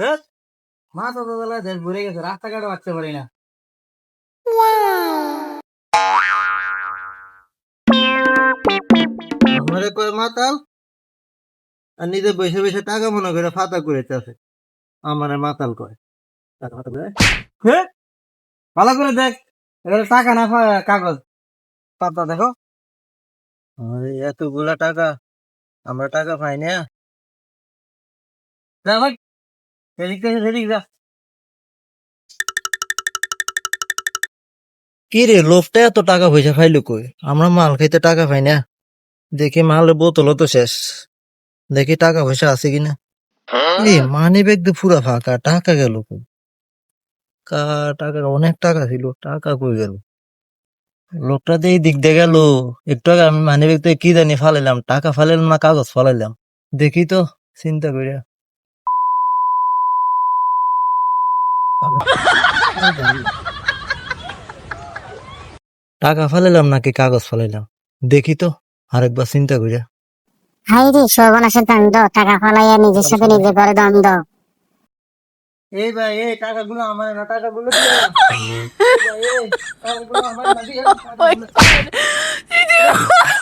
দেখ। তো ঘুরে গেছে রাস্তাঘাটে বাঁচতে পারি না। আমারে কয় মাতাল আর নিজে বসে বসে টাকা মনে করে ফাতা করে আমারে মাতাল কয়? ভালো করে দেখ টাকা না কাগজ। পাতা দেখো। আরে এতগুলা টাকা আমরা টাকা পাই না। থেকে সেদিক যা। কি রে লোকটা এত টাকা পয়সা খাইলো কই? আমরা মাল খাইতে টাকা পাই না। দেখি মালের বোতলও তো শেষ। দেখি টাকা পয়সা আছে কিনা। এই মানি ব্যাগ তো পুরা ফাঁকা টাকা গেল কই? কা টাকা অনেক টাকা ছিল টাকা কই গেল? লোকটা দিয়ে এই দিক দিয়ে গেল। একটু আগে আমি মানি ব্যাগ কি জানি ফালাইলাম টাকা ফালাইলাম না কাগজ ফালাইলাম। দেখি তো চিন্তা করিয়া টাকা ফালাইলাম নাকি কাগজ ফালাইলাম? দেখি তো আরেকবার চিন্তা করিয়া হাই রে সর্বনাশের কাণ্ড টাকা ফলাইয়া নিজের সাথে নিজে করে দ্বন্দ্ব। এই ভাই এই টাকাগুলো আমার না টাকাগুলো দিয়ে। টাকাগুলো আমার না